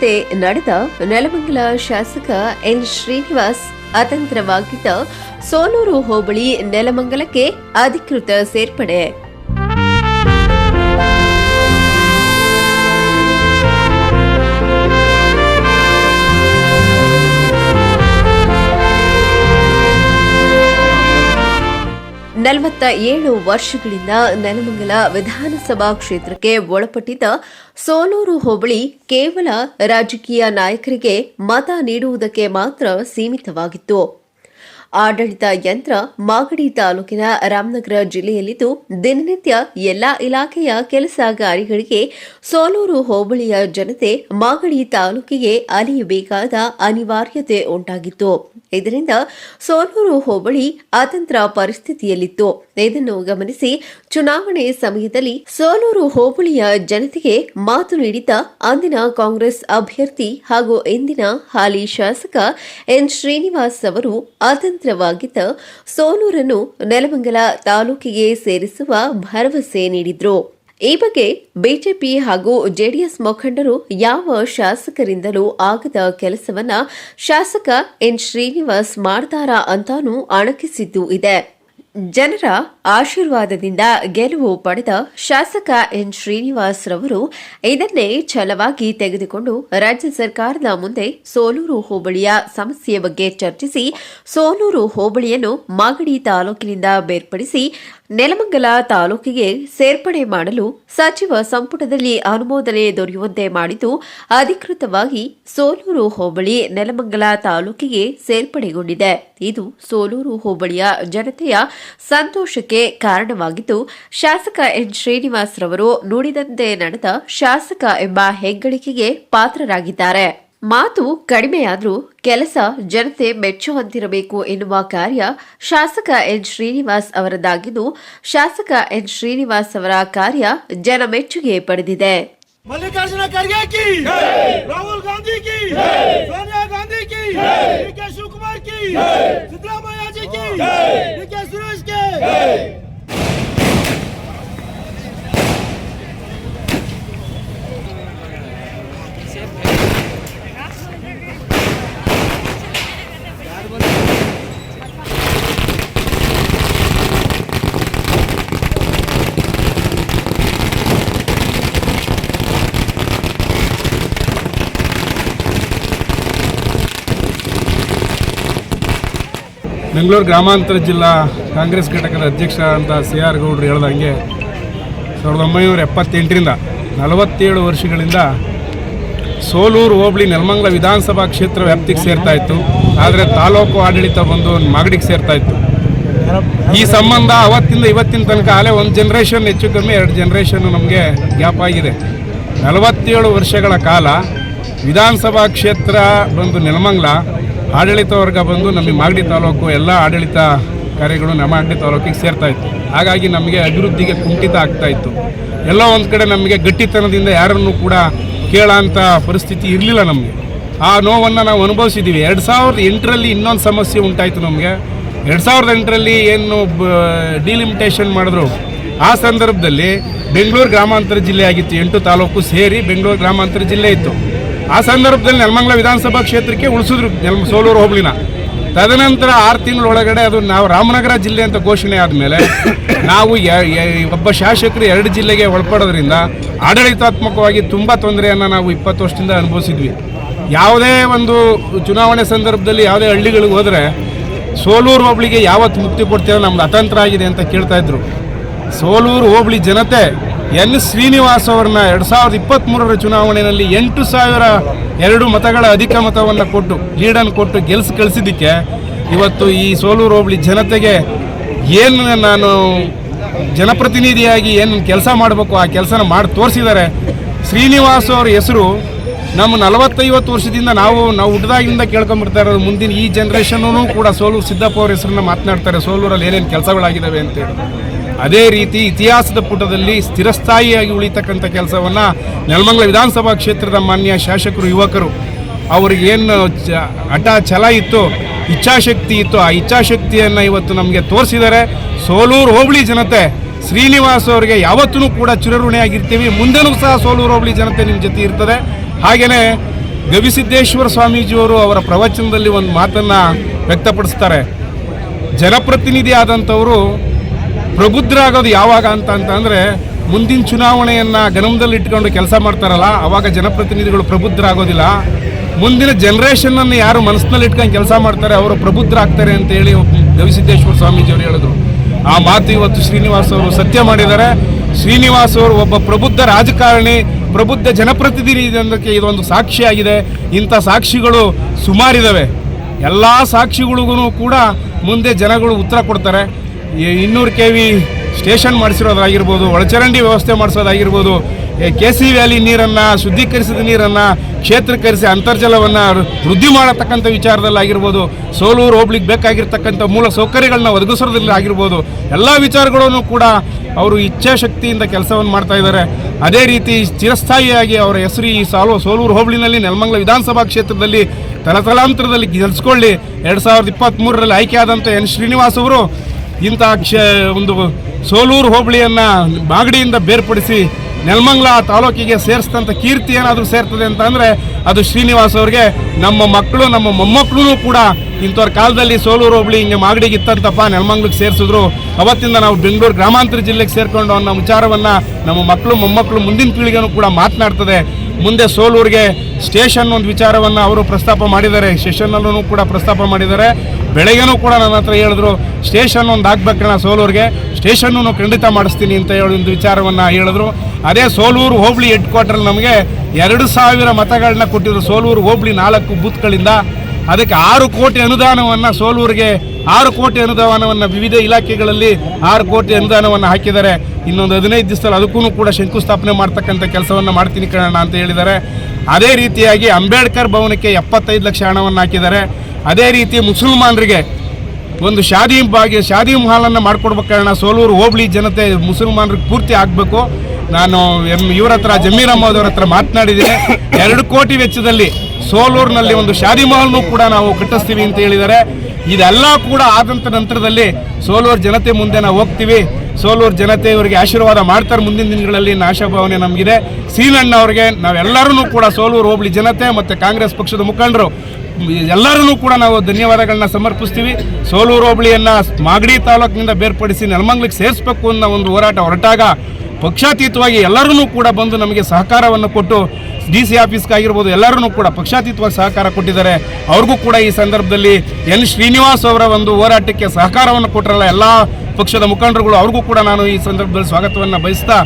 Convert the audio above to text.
ನುಡಿದಂತೆ ನಡೆದ ನೆಲಮಂಗಲ ಶಾಸಕ ಎನ್ ಶ್ರೀನಿವಾಸ್ ಅತಂತ್ರವಾಗಿದ್ದ ಸೋಲೂರು ಹೋಬಳಿ ನೆಲಮಂಗಲಕ್ಕೆ ಅಧಿಕೃತ ಸೇರ್ಪಡೆ. ನಲವತ್ತ ಏಳು ವರ್ಷಗಳಿಂದ ನೆಲಮಂಗಲ ವಿಧಾನಸಭಾ ಕ್ಷೇತ್ರಕ್ಕೆ ಒಳಪಟ್ಟಿದ್ದ ಸೋಲೂರು ಹೋಬಳಿ ಕೇವಲ ರಾಜಕೀಯ ನಾಯಕರಿಗೆ ಮತ ನೀಡುವುದಕ್ಕೆ ಮಾತ್ರ ಸೀಮಿತವಾಗಿತ್ತು. ಆಡಳಿತ ಯಂತ್ರ ಮಾಗಡಿ ತಾಲೂಕಿನ ರಾಮನಗರ ಜಿಲ್ಲೆಯಲ್ಲಿದ್ದು ದಿನನಿತ್ಯ ಎಲ್ಲಾ ಇಲಾಖೆಯ ಕೆಲಸ ಕಾರ್ಯಗಳಿಗೆ ಸೋಲೂರು ಹೋಬಳಿಯ ಜನತೆ ಮಾಗಡಿ ತಾಲೂಕಿಗೆ ಅಲಿಯಬೇಕಾದ ಅನಿವಾರ್ಯತೆ ಉಂಟಾಗಿತ್ತು. ಇದರಿಂದ ಸೋಲೂರು ಹೋಬಳಿ ಅತಂತ್ರ ಪರಿಸ್ಥಿತಿಯಲ್ಲಿತ್ತು. ಇದನ್ನು ಗಮನಿಸಿ ಚುನಾವಣೆ ಸಮಯದಲ್ಲಿ ಸೋಲೂರು ಹೋಬಳಿಯ ಜನತೆಗೆ ಮಾತು ನೀಡಿದ್ದ ಅಂದಿನ ಕಾಂಗ್ರೆಸ್ ಅಭ್ಯರ್ಥಿ ಹಾಗೂ ಇಂದಿನ ಹಾಲಿ ಶಾಸಕ ಎನ್ ಶ್ರೀನಿವಾಸ್ ಅವರು ಅತಂತ್ರವಾಗಿದ್ದ ಸೋಲೂರನ್ನು ನೆಲಮಂಗಲ ತಾಲೂಕಿಗೆ ಸೇರಿಸುವ ಭರವಸೆ ನೀಡಿದ್ರು. ಈ ಬಗ್ಗೆ ಬಿಜೆಪಿ ಹಾಗೂ ಜೆಡಿಎಸ್ ಮುಖಂಡರು ಯಾವ ಶಾಸಕರಿಂದಲೂ ಆಗದ ಕೆಲಸವನ್ನ ಶಾಸಕ ಎನ್ ಶ್ರೀನಿವಾಸ್ ಮಾಡ್ತಾರಾ ಅಂತಾನೂ ಅಣಕಿಸಿದ್ದು ಇದೆ. ಜನರ ಆಶೀರ್ವಾದದಿಂದ ಗೆಲುವು ಪಡೆದ ಶಾಸಕ ಎನ್ ಶ್ರೀನಿವಾಸ್ ರವರು ಇದನ್ನೇ ಛಲವಾಗಿ ತೆಗೆದುಕೊಂಡು ರಾಜ್ಯ ಸರ್ಕಾರದ ಮುಂದೆ ಸೋಲೂರು ಹೋಬಳಿಯ ಸಮಸ್ಯೆ ಬಗ್ಗೆ ಚರ್ಚಿಸಿ ಸೋಲೂರು ಹೋಬಳಿಯನ್ನು ಮಾಗಡಿ ತಾಲೂಕಿನಿಂದ ಬೇರ್ಪಡಿಸಿ ನೆಲಮಂಗಲ ತಾಲೂಕಿಗೆ ಸೇರ್ಪಡೆ ಮಾಡಲು ಸಚಿವ ಸಂಪುಟದಲ್ಲಿ ಅನುಮೋದನೆ ದೊರೆಯುವಂತೆ ಮಾಡಿದ್ದು, ಅಧಿಕೃತವಾಗಿ ಸೋಲೂರು ಹೋಬಳಿ ನೆಲಮಂಗಲ ತಾಲೂಕಿಗೆ ಸೇರ್ಪಡೆಗೊಂಡಿದೆ. ಇದು ಸೋಲೂರು ಹೋಬಳಿಯ ಜನತೆಯ ಸಂತೋಷಕ್ಕೆ ಕಾರಣವಾಗಿದ್ದು, ಶಾಸಕ ಎನ್. ಶ್ರೀನಿವಾಸ್ ರವರು ನುಡಿದಂತೆ ನಡೆದ ಶಾಸಕ ಎಂಬ ಹೆಗ್ಗಳಿಕೆಗೆ ಪಾತ್ರರಾಗಿದ್ದಾರೆ. ಮಾತು ಕಡಿಮೆಯಾದರೂ ಕೆಲಸ ಜನತೆ ಮೆಚ್ಚುವಂತಿರಬೇಕು ಎನ್ನುವ ಕಾರ್ಯ ಶಾಸಕ ಎನ್. ಶ್ರೀನಿವಾಸ್ ಅವರದಾಗಿದ್ದು, ಶಾಸಕ ಎನ್. ಶ್ರೀನಿವಾಸ್ ಅವರ ಕಾರ್ಯ ಜನ ಮೆಚ್ಚುಗೆ ಪಡೆದಿದೆ. ಮಲ್ಲಿಕಾರ್ಜುನ ಖರ್ಗೆ ಕಿ ರಾಹುಲ್ ಗಾಂಧಿ ಕಿ ಸೋನಿಯಾ ಗಾಂಧಿ ಕಿ ಡಿ ಕೆ ಶಿವಕುಮಾರ್ ಕಿ ಸಿದ್ದರಾಮಯ್ಯ ಜಿ! ಕಿ ಡಿ ಕೆ ঠিক ಬೆಂಗಳೂರು ಗ್ರಾಮಾಂತರ ಜಿಲ್ಲಾ ಕಾಂಗ್ರೆಸ್ ಘಟಕದ ಅಧ್ಯಕ್ಷ ಅಂತ ಸಿ ಆರ್ ಗೌಡ್ರು ಹೇಳ್ದಂಗೆ ಸಾವಿರದ ಒಂಬೈನೂರ ಎಪ್ಪತ್ತೆಂಟರಿಂದ ನಲವತ್ತೇಳು ವರ್ಷಗಳಿಂದ ಸೋಲೂರು, ಹೋಬಳಿ, ನೆಲಮಂಗಲ ವಿಧಾನಸಭಾ ಕ್ಷೇತ್ರ ವ್ಯಾಪ್ತಿಗೆ ಸೇರ್ತಾ ಇತ್ತು. ಆದರೆ ತಾಲೂಕು ಆಡಳಿತ ಬಂದು ಮಾಗಡಿಗೆ ಸೇರ್ತಾ ಇತ್ತು. ಈ ಸಂಬಂಧ ಅವತ್ತಿಂದ ಇವತ್ತಿನ ತನಕ ಅಲ್ಲೇ ಒಂದು ಜನ್ರೇಷನ್ ಹೆಚ್ಚು ಕಮ್ಮಿ, ಎರಡು ಜನ್ರೇಷನ್ ನಮಗೆ ಗ್ಯಾಪ್ ಆಗಿದೆ. ನಲವತ್ತೇಳು ವರ್ಷಗಳ ಕಾಲ ವಿಧಾನಸಭಾ ಕ್ಷೇತ್ರ ಬಂದು ನೆಲಮಂಗಲ ಆಡಳಿತ ವರ್ಗ ಬಂದು ನಮಗೆ ಮಾಗಡಿ ತಾಲೂಕು ಎಲ್ಲ ಆಡಳಿತ ಕಾರ್ಯಗಳು ನಮ್ಮ ಮಾಗಡಿ ತಾಲೂಕಿಗೆ ಸೇರ್ತಾ ಇತ್ತು. ಹಾಗಾಗಿ ನಮಗೆ ಅಭಿವೃದ್ಧಿಗೆ ಕುಂಠಿತ ಆಗ್ತಾ ಇತ್ತು. ಎಲ್ಲ ಒಂದು ಕಡೆ ನಮಗೆ ಗಟ್ಟಿತನದಿಂದ ಯಾರನ್ನು ಕೂಡ ಕೇಳೋಂಥ ಪರಿಸ್ಥಿತಿ ಇರಲಿಲ್ಲ ನಮಗೆ. ಆ ನೋವನ್ನು ನಾವು ಅನುಭವಿಸಿದ್ದೀವಿ ಎರಡು ಸಾವಿರದ ಎಂಟರಲ್ಲಿ ಇನ್ನೊಂದು ಸಮಸ್ಯೆ ಉಂಟಾಯಿತು ನಮಗೆ. ಎರಡು ಸಾವಿರದ ಎಂಟರಲ್ಲಿ ಏನು ಡಿಲಿಮಿಟೇಷನ್ ಮಾಡಿದ್ರು. ಆ ಸಂದರ್ಭದಲ್ಲಿ ಬೆಂಗಳೂರು ಗ್ರಾಮಾಂತರ ಜಿಲ್ಲೆ ಆಗಿತ್ತು. ಎಂಟು ತಾಲೂಕು ಸೇರಿ ಬೆಂಗಳೂರು ಗ್ರಾಮಾಂತರ ಜಿಲ್ಲೆ ಇತ್ತು. ಆ ಸಂದರ್ಭದಲ್ಲಿ ನೆಲಮಂಗಲ ವಿಧಾನಸಭಾ ಕ್ಷೇತ್ರಕ್ಕೆ ಉಳಿಸಿದ್ರು ನೆಲ ಸೋಲೂರು ಹೋಬಳಿನ. ತದನಂತರ ಆರು ತಿಂಗಳೊಳಗಡೆ ಅದು ನಾವು ರಾಮನಗರ ಜಿಲ್ಲೆ ಅಂತ ಘೋಷಣೆ ಆದಮೇಲೆ ನಾವು ಒಬ್ಬ ಶಾಸಕರು ಎರಡು ಜಿಲ್ಲೆಗೆ ಒಳಪಡೋದ್ರಿಂದ ಆಡಳಿತಾತ್ಮಕವಾಗಿ ತುಂಬ ತೊಂದರೆಯನ್ನು ನಾವು ಇಪ್ಪತ್ತು ವರ್ಷದಿಂದ ಅನುಭವಿಸಿದ್ವಿ. ಯಾವುದೇ ಒಂದು ಚುನಾವಣೆ ಸಂದರ್ಭದಲ್ಲಿ ಯಾವುದೇ ಹಳ್ಳಿಗಳಿಗೆ ಹೋದರೆ ಸೋಲೂರು ಹೋಬಳಿಗೆ ಯಾವತ್ತು ಮುಕ್ತಿ ಕೊಡ್ತೀರ ನಮ್ದು ಅತಂತ್ರ ಆಗಿದೆ ಅಂತ ಕೇಳ್ತಾ ಇದ್ರು. ಸೋಲೂರು ಹೋಬಳಿ ಜನತೆ ಎನ್ ಶ್ರೀನಿವಾಸ್ ಅವರನ್ನ ಎರಡು ಸಾವಿರದ ಇಪ್ಪತ್ತ್ಮೂರರ ಚುನಾವಣೆಯಲ್ಲಿ ಎಂಟು ಸಾವಿರ ಎರಡು ಮತಗಳ ಅಧಿಕ ಮತವನ್ನು ಕೊಟ್ಟು ಲೀಡನ್ನು ಕೊಟ್ಟು ಗೆಲ್ಸಿ ಕಳಿಸಿದ್ದಕ್ಕೆ ಇವತ್ತು ಈ ಸೋಲೂರು ಹೋಬಳಿ ಜನತೆಗೆ ಏನು ನಾನು ಜನಪ್ರತಿನಿಧಿಯಾಗಿ ಏನು ಕೆಲಸ ಮಾಡಬೇಕು, ಆ ಕೆಲಸನ ಮಾಡಿ ತೋರಿಸಿದ್ದಾರೆ. ಶ್ರೀನಿವಾಸ್ ಅವರ ಹೆಸರು ನಮ್ಮ ನಲವತ್ತೈವತ್ತು ವರ್ಷದಿಂದ ನಾವು ನಾವು ಹುಡ್ದಾಗಿಂದ ಕೇಳ್ಕೊಂಡ್ಬಿಡ್ತಾ ಇರೋದು. ಮುಂದಿನ ಈ ಜನ್ರೇಷನ್ನೂ ಕೂಡ ಸೋಲೂರು ಸಿದ್ದಪ್ಪ ಅವ್ರ ಹೆಸರನ್ನ ಮಾತನಾಡ್ತಾರೆ. ಸೋಲೂರಲ್ಲಿ ಏನೇನು ಕೆಲಸಗಳಾಗಿದ್ದಾವೆ ಅಂತೇಳಿ ಅದೇ ರೀತಿ ಇತಿಹಾಸದ ಪುಟದಲ್ಲಿ ಸ್ಥಿರಸ್ಥಾಯಿಯಾಗಿ ಉಳಿತಕ್ಕಂಥ ಕೆಲಸವನ್ನು ನೆಲಮಂಗಲ ವಿಧಾನಸಭಾ ಕ್ಷೇತ್ರದ ಮಾನ್ಯ ಶಾಸಕರು, ಯುವಕರು, ಅವ್ರಿಗೆ ಏನು ಚ ಹಠ ಛಲ ಇತ್ತು, ಇಚ್ಛಾಶಕ್ತಿ ಇತ್ತು, ಆ ಇಚ್ಛಾಶಕ್ತಿಯನ್ನು ಇವತ್ತು ನಮಗೆ ತೋರಿಸಿದ್ದಾರೆ. ಸೋಲೂರು ಹೋಬಳಿ ಜನತೆ, ಶ್ರೀನಿವಾಸ್ ಅವರಿಗೆ ಯಾವತ್ತೂ ಕೂಡ ಚಿರಋಣಿಯಾಗಿರ್ತೀವಿ ಮುಂದೆನೂ ಸಹ ಸೋಲೂರು ಹೋಬಳಿ ಜನತೆ ನಿಮ್ಮ ಜೊತೆ ಇರ್ತದೆ. ಹಾಗೆಯೇ ಗವಿಸಿದ್ದೇಶ್ವರ ಸ್ವಾಮೀಜಿಯವರು ಅವರ ಪ್ರವಚನದಲ್ಲಿ ಒಂದು ಮಾತನ್ನು ವ್ಯಕ್ತಪಡಿಸ್ತಾರೆ. ಜನಪ್ರತಿನಿಧಿ ಆದಂಥವರು ಪ್ರಬುದ್ಧರಾಗೋದು ಯಾವಾಗ ಅಂತ ಅಂತಂದರೆ ಮುಂದಿನ ಚುನಾವಣೆಯನ್ನು ಗಮನದಲ್ಲಿ ಇಟ್ಕೊಂಡು ಕೆಲಸ ಮಾಡ್ತಾರಲ್ಲ, ಅವಾಗ ಜನಪ್ರತಿನಿಧಿಗಳು ಪ್ರಬುದ್ಧರಾಗೋದಿಲ್ಲ. ಮುಂದಿನ ಜನ್ರೇಷನನ್ನು ಯಾರು ಮನಸ್ಸಿನಲ್ಲಿ ಇಟ್ಕೊಂಡು ಕೆಲಸ ಮಾಡ್ತಾರೆ, ಅವರು ಪ್ರಬುದ್ಧರಾಗ್ತಾರೆ ಅಂತ ಹೇಳಿ ಗವಿಸಿದ್ದೇಶ್ವರ ಸ್ವಾಮೀಜಿಯವರು ಹೇಳಿದ್ರು. ಆ ಮಾತು ಇವತ್ತು ಶ್ರೀನಿವಾಸ್ ಅವರು ಸತ್ಯ ಮಾಡಿದ್ದಾರೆ. ಶ್ರೀನಿವಾಸ್ ಅವರು ಒಬ್ಬ ಪ್ರಬುದ್ಧ ರಾಜಕಾರಣಿ, ಪ್ರಬುದ್ಧ ಜನಪ್ರತಿನಿಧಿ ಅನ್ನೋದಕ್ಕೆ ಇದೊಂದು ಸಾಕ್ಷಿಯಾಗಿದೆ. ಇಂಥ ಸಾಕ್ಷಿಗಳು ಸುಮಾರಿದ್ದಾವೆ ಎಲ್ಲ ಸಾಕ್ಷಿಗಳಿಗೂ ಕೂಡ ಮುಂದೆ ಜನಗಳು ಉತ್ತರ ಕೊಡ್ತಾರೆ. ಇನ್ನೂರು ಕೆ ವಿ ಸ್ಟೇಷನ್ ಮಾಡಿಸಿರೋದಾಗಿರ್ಬೋದು, ಒಳಚರಂಡಿ ವ್ಯವಸ್ಥೆ ಮಾಡಿಸೋದಾಗಿರ್ಬೋದು ಕೆ ಸಿ ವ್ಯಾಲಿ ನೀರನ್ನು, ಶುದ್ಧೀಕರಿಸಿದ ನೀರನ್ನು, ಕ್ಷೇತ್ರೀಕರಿಸಿ ಅಂತರ್ಜಲವನ್ನು ವೃದ್ಧಿ ಮಾಡತಕ್ಕಂಥ ವಿಚಾರದಲ್ಲಾಗಿರ್ಬೋದು ಸೋಲೂರು ಹೋಗ್ಲಿಕ್ಕೆ ಬೇಕಾಗಿರ್ತಕ್ಕಂಥ ಮೂಲ ಸೌಕರ್ಯಗಳನ್ನ ಒದಗಿಸೋದ್ರಲ್ಲಿ ಆಗಿರ್ಬೋದು, ಎಲ್ಲ ವಿಚಾರಗಳನ್ನು ಕೂಡ ಅವರು ಇಚ್ಛಾಶಕ್ತಿಯಿಂದ ಕೆಲಸವನ್ನು ಮಾಡ್ತಾ ಇದ್ದಾರೆ. ಅದೇ ರೀತಿ ಚಿರಸ್ಥಾಯಿಯಾಗಿ ಅವರ ಹೆಸರು ಈ ಸಾಲು, ಸೋಲೂರು ಹೋಬಳಿನಲ್ಲಿ ನೆಲಮಂಗಲ ವಿಧಾನಸಭಾ ಕ್ಷೇತ್ರದಲ್ಲಿ ತಲತಲಾಂತರದಲ್ಲಿ ಗೆಲ್ಸ್ಕೊಳ್ಳಿ. ಎರಡು ಸಾವಿರದ ಇಪ್ಪತ್ತ್ಮೂರರಲ್ಲಿ ಆಯ್ಕೆಯಾದಂಥ ಎನ್ ಶ್ರೀನಿವಾಸ್ ಅವರು ಇಂಥ ಕ್ಷ ಒಂದು ಸೋಲೂರು ಹೋಬಳಿಯನ್ನು ಮಾಗಡಿಯಿಂದ ಬೇರ್ಪಡಿಸಿ ನೆಲಮಂಗ್ಲ ತಾಲೂಕಿಗೆ ಸೇರಿಸಿದಂಥ ಕೀರ್ತಿ ಏನಾದರೂ ಸೇರ್ತದೆ ಅಂತ ಅಂದರೆ ಅದು ಶ್ರೀನಿವಾಸ್ ಅವ್ರಿಗೆ. ನಮ್ಮ ಮಕ್ಕಳು, ನಮ್ಮ ಮೊಮ್ಮಕ್ಕಳು ಕೂಡ ಇಂಥವ್ರ ಕಾಲದಲ್ಲಿ ಸೋಲೂರು ಹೋಬಳಿ ಹಿಂಗೆ ಮಾಗಡಿಗೆ ಇತ್ತಂತಪ್ಪ ನೆಲಮಂಗ್ಲಿಗೆ ಸೇರಿಸಿದ್ರು. ಅವತ್ತಿಂದ ನಾವು ಬೆಂಗಳೂರು ಗ್ರಾಮಾಂತರ ಜಿಲ್ಲೆಗೆ ಸೇರಿಕೊಂಡು ಅನ್ನೋ ವಿಚಾರವನ್ನು ನಮ್ಮ ಮಕ್ಕಳು, ಮೊಮ್ಮಕ್ಕಳು ಮುಂದಿನ ಪೀಳಿಗೆನೂ ಕೂಡ ಮಾತನಾಡ್ತದೆ. ಮುಂದೆ ಸೋಲೂರಿಗೆ ಸ್ಟೇಷನ್ ಒಂದು ವಿಚಾರವನ್ನು ಅವರು ಪ್ರಸ್ತಾಪ ಮಾಡಿದ್ದಾರೆ. ಸ್ಟೇಷನ್ನಲ್ಲೂ ಕೂಡ ಪ್ರಸ್ತಾಪ ಮಾಡಿದ್ದಾರೆ. ಬೆಳಗ್ಗೆನೂ ಕೂಡ ನನ್ನ ಹತ್ರ ಹೇಳಿದ್ರು, ಸ್ಟೇಷನ್ ಒಂದು ನಾನು ಸೋಲೂರಿಗೆ. ಸ್ಟೇಷನ್ನು ಖಂಡಿತ ಮಾಡಿಸ್ತೀನಿ ಅಂತ ಹೇಳಿ ಒಂದು ವಿಚಾರವನ್ನು ಹೇಳಿದ್ರು. ಅದೇ ಸೋಲೂರು ಹೋಬಳಿ ಹೆಡ್ ಕ್ವಾರ್ಟರ್ ನಮಗೆ ಎರಡು ಸಾವಿರ ಮತಗಳನ್ನ ಕೊಟ್ಟಿದ್ರು. ಸೋಲೂರು ಹೋಬಳಿ ನಾಲ್ಕು ಬೂತ್ಗಳಿಂದ ಅದಕ್ಕೆ ಆರು ಕೋಟಿ ಅನುದಾನವನ್ನು ಸೋಲೂರಿಗೆ ಆರು ಕೋಟಿ ಅನುದಾನವನ್ನು ವಿವಿಧ ಇಲಾಖೆಗಳಲ್ಲಿ ಆರು ಕೋಟಿ ಅನುದಾನವನ್ನು ಹಾಕಿದ್ದಾರೆ. ಇನ್ನೊಂದು ಹದಿನೈದು ದಿವಸದಲ್ಲಿ ಅದಕ್ಕೂ ಕೂಡ ಶಂಕುಸ್ಥಾಪನೆ ಮಾಡ್ತಕ್ಕಂಥ ಕೆಲಸವನ್ನು ಮಾಡ್ತೀನಿ ಕಣ ಅಂತ ಹೇಳಿದ್ದಾರೆ. ಅದೇ ರೀತಿಯಾಗಿ ಅಂಬೇಡ್ಕರ್ ಭವನಕ್ಕೆ ಎಪ್ಪತ್ತೈದು ಲಕ್ಷ ಹಣವನ್ನು ಹಾಕಿದ್ದಾರೆ. ಅದೇ ರೀತಿ ಮುಸಲ್ಮಾನರಿಗೆ ಒಂದು ಶಾದಿ ಬಾಗಿ ಶಾದಿ ಮಹಾಲನ್ನು ಕಾರಣ ಸೋಲೂರು ಹೋಬಳಿ ಜನತೆ ಮುಸಲ್ಮಾನರಿಗೆ ಪೂರ್ತಿ ಆಗಬೇಕು. ನಾನು ಎಂ ಇವ್ರ ಹತ್ರ ಜಮೀರ್ ಅಹಮದ್ ಹತ್ರ ಮಾತನಾಡಿದ್ದೀನಿ. ಎರಡು ಕೋಟಿ ವೆಚ್ಚದಲ್ಲಿ ಸೋಲೂರಿನಲ್ಲಿ ಒಂದು ಶಾದಿ ಮಹಲ್ನೂ ಕೂಡ ನಾವು ಕಟ್ಟಿಸ್ತೀವಿ ಅಂತ ಹೇಳಿದ್ದಾರೆ. ಇದೆಲ್ಲ ಕೂಡ ಆದಂಥ ನಂತರದಲ್ಲಿ ಸೋಲೂರು ಜನತೆ ಮುಂದೆ ನಾವು ಹೋಗ್ತೀವಿ. ಸೋಲೂರು ಜನತೆ ಇವರಿಗೆ ಆಶೀರ್ವಾದ ಮಾಡ್ತಾರೆ. ಮುಂದಿನ ದಿನಗಳಲ್ಲಿ ಆಶಾಭಾವನೆ ನಮಗಿದೆ. ಸೀನಣ್ಣ ಅವರಿಗೆ ನಾವೆಲ್ಲರೂ ಕೂಡ ಸೋಲೂರು ಹೋಬಳಿ ಜನತೆ ಮತ್ತು ಕಾಂಗ್ರೆಸ್ ಪಕ್ಷದ ಮುಖಂಡರು ಎಲ್ಲರೂ ಕೂಡ ನಾವು ಧನ್ಯವಾದಗಳನ್ನ ಸಮರ್ಪಿಸ್ತೀವಿ. ಸೋಲೂರು ಹೋಬಳಿಯನ್ನು ಮಾಗಡಿ ತಾಲೂಕಿನಿಂದ ಬೇರ್ಪಡಿಸಿ ನೆಲಮಂಗ್ಲಿಗೆ ಸೇರಿಸಬೇಕು ಅನ್ನೋ ಒಂದು ಹೋರಾಟ ಹೊರಟಾಗ ಪಕ್ಷಾತೀತವಾಗಿ ಎಲ್ಲರೂ ಕೂಡ ಬಂದು ನಮಗೆ ಸಹಕಾರವನ್ನು ಕೊಟ್ಟು ಡಿ ಸಿ ಆಫೀಸ್ಗಾಗಿರ್ಬೋದು ಎಲ್ಲರೂ ಕೂಡ ಪಕ್ಷಾತೀತವಾಗಿ ಸಹಕಾರ ಕೊಟ್ಟಿದ್ದಾರೆ. ಅವ್ರಿಗೂ ಕೂಡ ಈ ಸಂದರ್ಭದಲ್ಲಿ ಎನ್ ಶ್ರೀನಿವಾಸ್ ಅವರ ಒಂದು ಹೋರಾಟಕ್ಕೆ ಸಹಕಾರವನ್ನು ಕೊಟ್ಟರಲ್ಲ ಎಲ್ಲ ಪಕ್ಷದ ಮುಖಂಡರುಗಳು, ಅವ್ರಿಗೂ ಕೂಡ ನಾನು ಈ ಸಂದರ್ಭದಲ್ಲಿ ಸ್ವಾಗತವನ್ನು ಬಯಸ್ತಾ